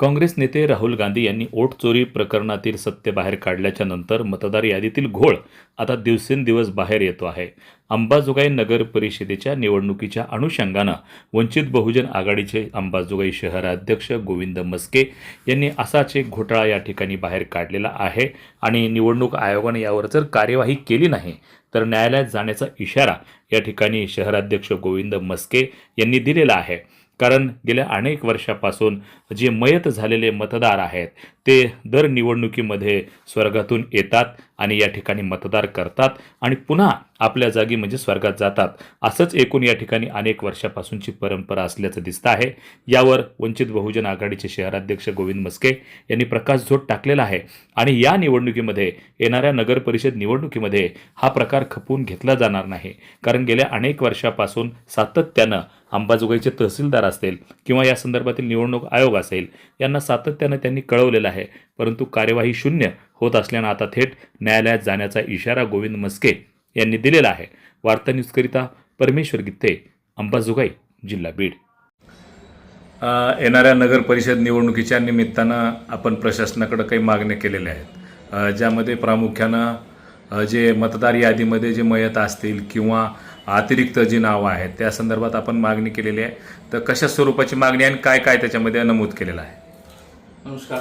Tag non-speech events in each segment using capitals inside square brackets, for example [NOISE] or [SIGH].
काँग्रेस नेते राहुल गांधी यांनी ओट चोरी प्रकरणातील सत्य बाहेर काढल्याच्या नंतर मतदार यादीतील घोळ आता दिवसेंदिवस बाहेर येतो आहे. अंबाजोगाई नगर परिषदेच्या निवडणुकीच्या अनुषंगानं वंचित बहुजन आघाडीचे अंबाजोगाई शहराध्यक्ष गोविंद मस्के यांनी असाच एक घोटाळा या ठिकाणी बाहेर काढलेला आहे आणि निवडणूक आयोगाने यावर जर कार्यवाही केली नाही तर न्यायालयात जाण्याचा इशारा या ठिकाणी शहराध्यक्ष गोविंद मस्के यांनी दिलेला आहे. कारण गेल्या अनेक वर्षापासून जे मयत झालेले मतदार आहेत ते दर निवडणुकीमध्ये स्वर्गातून येतात आणि या ठिकाणी मतदार करतात आणि पुन्हा आपल्या जागी म्हणजे स्वर्गात जातात. असंच एकूण या ठिकाणी अनेक वर्षापासूनची परंपरा असल्याचं दिसतं आहे. यावर वंचित बहुजन आघाडीचे शहराध्यक्ष गोविंद मस्के यांनी प्रकाशझोत टाकलेला आहे. आणि या निवडणुकीमध्ये येणाऱ्या नगरपरिषद निवडणुकीमध्ये हा प्रकार खपवून घेतला जाणार नाही. कारण गेल्या अनेक वर्षापासून सातत्यानं अंबाजोगाईचे तहसीलदार असतील किंवा या संदर्भातील निवडणूक आयोग असेल यांना सातत्यानं त्यांनी कळवलेलं आहे. परंतु कार्यवाही शून्य होत असल्यानं आता थेट न्यायालयात जाण्याचा इशारा गोविंद मस्के यांनी दिलेला आहे. वार्ता न्यूजकरिता परमेश्वर गित्ते अंबाजोगाई जिल्हा बीड. येणाऱ्या नगर परिषद निवडणुकीच्या निमित्तानं आपण प्रशासनाकडे काही मागण्या केलेल्या आहेत. ज्यामध्ये प्रामुख्यानं जे मतदार यादीमध्ये जे मयत असतील किंवा अतिरिक्त जी नावं आहेत त्या संदर्भात आपण मागणी केलेली आहे. तर कशा स्वरूपाची मागणी आहे आणि काय काय त्याच्यामध्ये नमूद केलेलं आहे? नमस्कार.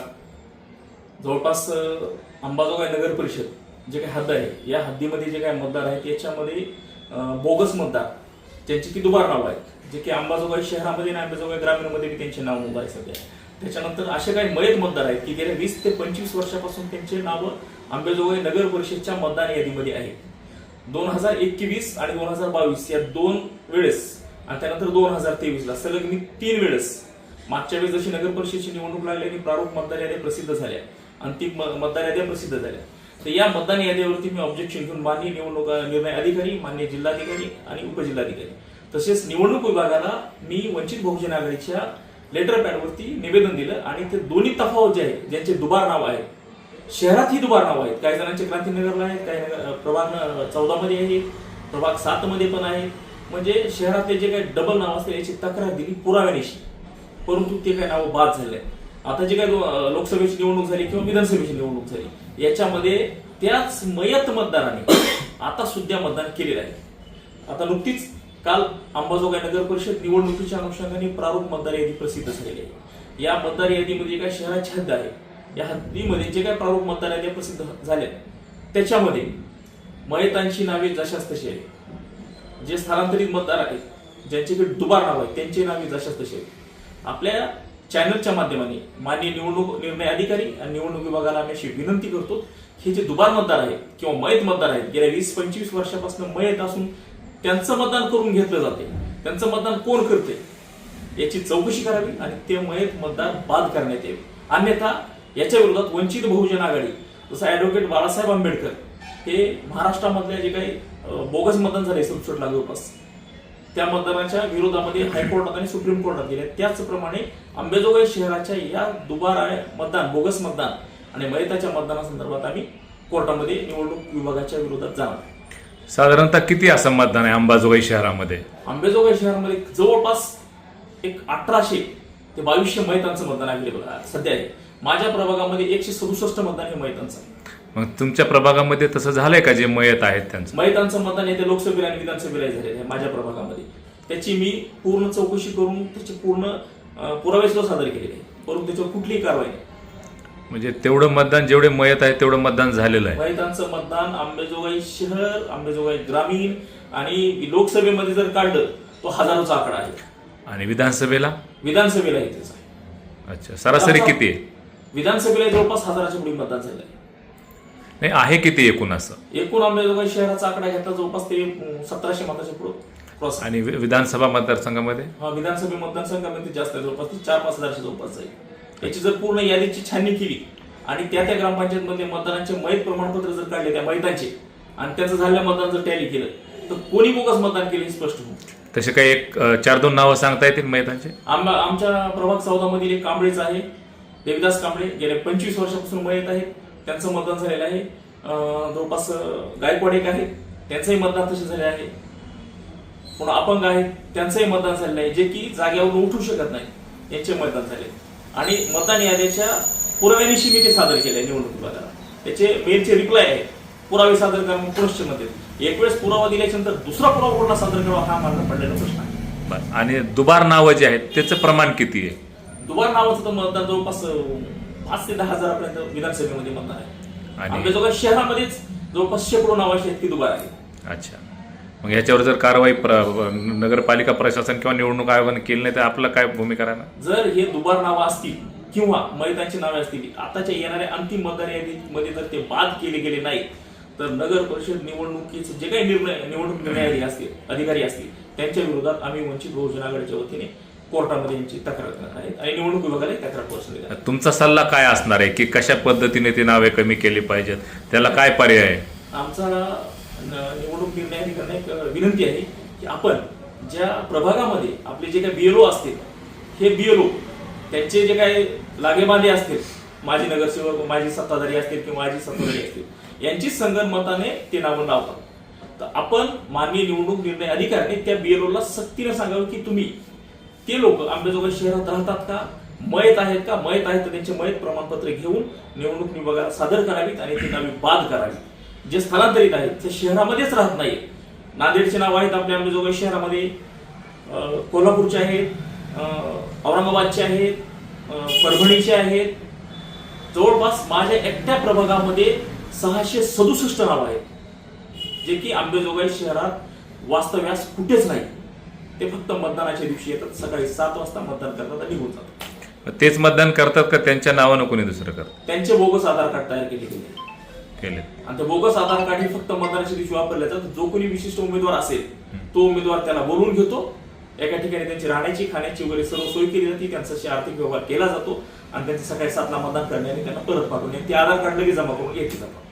जवळपास अंबाजोगाई नगर परिषद जे काही हद्द आहे या हद्दीमध्ये जे काही मतदार आहेत याच्यामध्ये बोगस मतदार ज्यांची की दुबार नावं आहेत. जे की अंबाजोगाई शहरामध्ये आणि अंबाजोगाई ग्रामीणमध्ये बी त्यांचे नाव नोंद आहे सध्या. त्याच्यानंतर असे काही मयत मतदार आहेत की गेल्या वीस ते पंचवीस वर्षापासून त्यांचे नावं अंबाजोगाई नगर परिषदच्या मतदान यादीमध्ये आहेत. दोन हजार एकवीस आणि दोन हजार बावीस या दोन वेळेस आणि त्यानंतर दोन हजार तेवीसला सलग मी तीन वेळेस मागच्या वेळेस जशी नगर परिषदेची निवडणूक लागली आणि प्रारूप मतदार याद्या प्रसिद्ध झाल्या. अंतिम म- मतदार याद्या प्रसिद्ध झाल्या. तर या मतदान यादीवरती मी ऑब्जेक्शन घेऊन मान्य निवडणूक निर्णय अधिकारी मान्य जिल्हाधिकारी आणि उपजिल्हाधिकारी. तसेच निवडणूक विभागाला मी वंचित बहुजन आघाडीच्या लेटर पॅडवरती निवेदन दिलं आणि ते दोन्ही तफावत जे आहे ज्यांचे दुबार नाव आहे शहरात ही दुबार नाव आहेत. काही जणांचे क्रांतीनगरला आहेत काही प्रभाग चौदा मध्ये आहे प्रभाग सात मध्ये पण आहे म्हणजे शहरातले जे काही डबल नाव असते याची तक्रार दिली पुराव्यानिशी. परंतु ते काही नावं बाद झाले. आता जे काय लोकसभेची निवडणूक झाली किंवा विधानसभेची निवडणूक झाली याच्यामध्ये त्याच मयत मतदाराने [COUGHS] आता सुद्धा मतदान केलेलं आहे. आता नुकतीच काल अंबाजोगाई नगर परिषद निवडणुकीच्या अनुषंगाने प्रारूप मतदार यादी प्रसिद्ध झालेली आहे. या मतदार यादीमध्ये काय काही शहराची हद्द आहे या हद्दीमध्ये जे काय प्रारूप मतदार याद्या प्रसिद्ध झाल्या त्याच्यामध्ये मयतांची नावे जशास तशी आहे जे स्थलांतरित मतदार आहेत ज्यांच्याकडे दुबार नाव आहे त्यांची नावे जशास तशी आहेत. आपल्या चॅनलच्या माध्यमाने मान्य निवडणूक निर्णय अधिकारी आणि निवडणूक विभागाला आम्ही अशी विनंती करतो हे जे दुबार मतदार आहेत किंवा मयत मतदार आहेत गेल्या वीस पंचवीस वर्षापासून मयत असून त्यांचं मतदान करून घेतलं जाते. त्यांचं मतदान कोण करते? याची चौकशी करावी आणि ते मयत मतदार बाद करण्यात यावे. अन्यथा याच्या विरोधात वंचित बहुजन आघाडी जसं ऍडव्होकेट बाळासाहेब आंबेडकर हे महाराष्ट्रामधल्या जे काही बोगस मतदान झाले सदुसष्ट लाख त्या मतदानाच्या विरोधामध्ये हायकोर्टात आणि सुप्रीम कोर्टात गेले. त्याचप्रमाणे अंबेजोगाई शहराच्या या दुबार आहे मतदान बोगस मतदान आणि मयताच्या मतदानासंदर्भात आम्ही कोर्टामध्ये निवडणूक विभागाच्या विरोधात जाणार. साधारणतः किती असं मतदान आहे अंबाजोगाई शहरामध्ये? आंबेजोगाई शहरामध्ये जवळपास एक अठराशे ते बावीसशे मैतांचं मतदान अवेलेबल सध्या आहे. माझ्या प्रभागामध्ये एकशे सदुसष्ट मतदान हे मैतांचं आहे. मग तुमच्या प्रभागामध्ये तसं झालंय का जे मयत आहेत त्यांचं? मैतांचं मतदान येते लोकसभेला आणि विधानसभेला झालेलं आहे माझ्या प्रभागामध्ये. त्याची मी पूर्ण चौकशी करून त्याचे पूर्ण अं, पुरावे सुद्धा सादर केलेले आहे परंतु त्याच्यावर कुठलीही कारवाई नाही. म्हणजे तेवढं मतदान जेवढे मयत आहे तेवढं मतदान झालेलं आहे. मैतांचं मतदान अंबेजोगाई शहर अंबेजोगाई ग्रामीण आणि लोकसभेमध्ये जर काढलं तो हजारोचा आकडा आहे. आणि विधानसभेला? विधानसभेला तेच आहे. अच्छा सरासरी किती आहे? विधानसभेला जवळपास हजाराच्या पुढे मतदान झालं आहे. नाही आहे किती एकूण असं? एकूण अंबेजोगाई शहराचा आकडा घेतला जवळपास ते अं, सतराशे मताच्या पुढे. क्रॉस. आणि वि- विधानसभा मतदारसंघामध्ये? हा विधानसभे मतदारसंघामध्ये जास्त आहे जवळपास चार पाच हजारच्या जवळपास आहे. याची जर पूर्ण यादीची छाननी केली आणि त्या त्या ग्रामपंचायत मध्ये मतदानाचे मयत प्रमाणपत्र जर काढले त्या मैतांचे आणि त्याचं झालेलं मतदान जर टॅली केलं तर कोणी बोगस मतदान केलं हे स्पष्ट होईल तसे काही एक अं, चार दोन नावं सांगता येतील मयतांचे? आम आमच्या प्रभाग चौदा मधील एक कांबळेच आहे देविदास कांबळे गेल्या पंचवीस वर्षापासून मयत आहेत त्यांचं मतदान झालेलं आहे. अं, जवळपास अं, गायकवाड एक आहे त्यांचंही मतदान तसे झाले आहे. पुन्हा अपंग आहेत त्यांचंही मतदान झालेलं आहे जे की जागेवरून उठू शकत नाही यांचे मतदान झाले. आणि मतदान याद्याच्या पुराव्यानिशी मी ते सादर केले निवडणूक विभागाला त्याचे मेलचे रिप्लाय आहे पुरावे सादर करा मग पुनश्च मध्ये एक वेळेस पुरावा दिल्याच्या नंतर दुसरा पुरावा कोणाला सादर करावा हा मार्ग पडलेला प्रश्न आहे. आणि दुबार नावं जे आहेत त्याचं प्रमाण किती आहे? दुबार नावाचं तर मतदान जवळपास पाच ते दहा हजारापर्यंत विधानसभेमध्ये मतदान आहे. आणि- आंबेजोगाई शहरामध्येच जवळपास शेकडो नावाची आहेत ती दुबार आहे अच्छा. मग ह्याच्यावर जर कारवाई प्र नगरपालिका प्रशासन किंवा निवडणूक आयोगाने केली नाही तर आपलं काय भूमिका राहणार? जर हे दुबार नावं असतील किंवा मयतांची नावे असतील आताच्या येणाऱ्या अंतिम मतदार यादीमध्ये जर ते बाद केले गेले नाही तर नगर परिषद निवडणुकीचे जे काही निर्णय निवडणूक निर्णय असतील अधिकारी असतील त्यांच्या विरोधात आम्ही वंचित बहुजन आघाडीच्या वतीने कोर्टामध्ये यांची तक्रार करणार आहेत आणि निवडणूक विभागाला तक्रार पोहोचवली आहे. तुमचा सल्ला काय असणार आहे? की कशा पद्धतीने ती नावे कमी केली पाहिजेत? त्याला काय पर्याय आहे? आमचा न- निवडणूक निर्णय अधिकाऱ्यांना एक अ, विनंती आहे की आपण ज्या प्रभागामध्ये आपले जे काही बीएलओ असतील हे बीएलओ त्यांचे जे काही लागेबांधे असतील माजी नगरसेवक माजी सत्ताधारी असतील किंवा माजी सत्ताधारी असतील यांची संगनमताने ते नावं लावतात. तर आपण माननीय निवडणूक निर्णय अधिकाऱ्याने त्या बीएलओला सक्तीने सांगावं की तुम्ही ते लोक आंबेजोगाई शहरात राहतात का? मयत आहेत का? मयत आहेत तर त्यांचे मयत प्रमाणपत्र घेऊन निवडणूक विभागाला सादर करावीत आणि ती नावे बाद करावी जे स्थलांतरित आहेत ते शहरामध्येच राहत नाहीत. नांदेडचे नाव आहेत आपल्या आंबेजोगाई शहरामध्ये. कोल्हापूरचे आहेत औरंगाबादचे आहेत परभणीचे आहेत. जवळपास माझ्या एकट्या प्रभागामध्ये सहाशे सदुसष्ट नाव आहेत जे की आंबेजोगाई शहरात वास्तव्यास कुठेच नाही. ते फक्त मतदानाच्या दिवशी येतात सकाळी सात वाजता मतदान करतात आणि मग तेच मतदान करतात का? त्यांच्या नावानं कोणी दुसरं करत? त्यांचे बोगस आधार कार्ड तयार केले गेले. केले. आणि बोगस आधार कार्ड हे फक्त मतदानाच्या दिवशी वापरले जातात. जो कोणी विशिष्ट उमेदवार असेल तो उमेदवार त्याला बोलून घेतो. एका ठिकाणी त्यांची राहण्याची खाण्याची वगैरे सर्व सोय केली जाते. त्यांच्याशी आर्थिक व्यवहार केला जातो. आणि त्यांचे सकाळी सातला मतदान करण्याने त्यांना परत पाठवणे ते आधार कार्ड लगेच जमा करून घेतले जातात.